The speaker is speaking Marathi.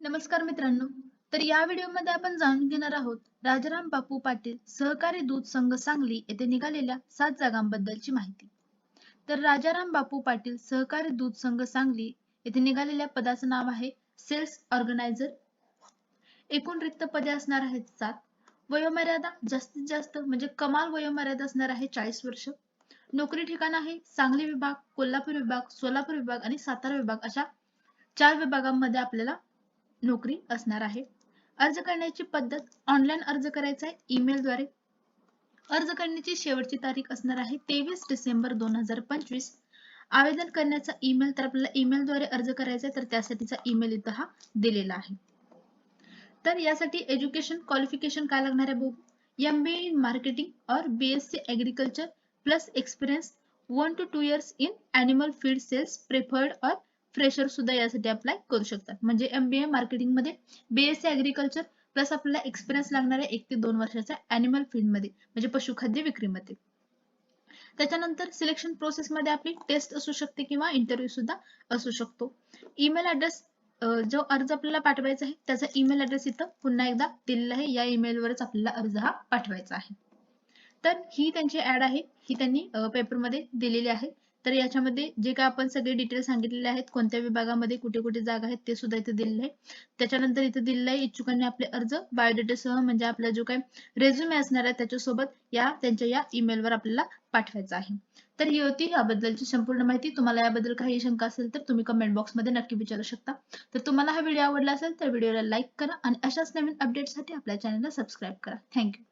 नमस्कार मित्रांनो. तर या व्हिडिओमध्ये आपण जाणून घेणार आहोत राजाराम बापू पाटील सहकारी दूध संघ सांगली येथे निघालेल्या सात जागांबद्दलची माहिती. तर राजाराम बापू पाटील सहकारी दूध संघ सांगली येथे निघालेल्या पदाचं नाव आहे सेल्स ऑर्गनायझर. एकूण रिक्त पदे असणार आहेत सात. वयोमर्यादा जास्तीत जास्त म्हणजे कमाल वयोमर्यादा असणार आहे चाळीस वर्ष. नोकरी ठिकाण आहे सांगली विभाग कोल्हापूर विभाग सोलापूर विभाग आणि सातारा विभाग. अशा चार विभागांमध्ये आपल्याला नोकरी असणार आहे. अर्ज करण्याची पद्धत ऑनलाईन अर्ज करायचा आहे ईमेल द्वारे. अर्ज करण्याची शेवटची तारीख असणार आहे तेवीस डिसेंबर दोन हजार पंचवीस. आवेदन करण्याचा ईमेल तर आपल्याला ईमेलद्वारे अर्ज करायचा आहे तर त्यासाठीचा ईमेल इथं हा दिलेला आहे. तर यासाठी एज्युकेशन क्वालिफिकेशन काय लागणार आहे बघू. एम बी इन मार्केटिंग और B S C agriculture plus experience one two two years in animal feed sales preferred और फ्रेशर सुद्धा यासाठी अप्लाय करू शकतात. म्हणजे एमबीए मार्केटिंगमध्ये बीएससी अॅग्रिकल्चर प्लस आपल्याला एक्सपिरियन्स लागणार आहे एक ते दोन वर्षाचा अॅनिमल फील्डमध्ये म्हणजे पशुखाद्य विक्रीमध्ये. त्याच्यानंतर सिलेक्शन प्रोसेस मध्ये आपली टेस्ट असू शकते किंवा इंटरव्ह्यू सुद्धा असू शकतो. ईमेल ऍड्रेस जो अर्ज आपल्याला पाठवायचा आहे त्याचा ईमेल ऍड्रेस इथं पुन्हा एकदा दिलेला आहे. या ईमेलवरच आपल्याला अर्ज हा पाठवायचा आहे. तर ही त्यांची ऍड आहे. ही त्यांनी पेपरमध्ये दिलेली आहे. तर याच्यामध्ये जे काय आपण सगळे डिटेल सांगितलेले आहेत कोणत्या विभागामध्ये कुठे कुठे जागा आहेत ते सुद्धा इथे दिलेले आहे. त्याच्यानंतर इथे दिलेलं आहे इच्छुकांनी आपले अर्ज बायोडेटासह म्हणजे आपला जो काय रेझ्युमे असणार आहे त्याच्यासोबत या त्यांच्या या ईमेलवर आपल्याला पाठवायचा आहे. तर ही होती याबद्दलची संपूर्ण माहिती. तुम्हाला याबद्दल काही शंका असेल तर तुम्ही कमेंट बॉक्समध्ये नक्की विचारू शकता. तर तुम्हाला हा व्हिडिओ आवडला असेल तर व्हिडिओला लाईक करा आणि अशाच नवीन अपडेटसाठी आपल्या चॅनलला सबस्क्राईब करा. थँक्यू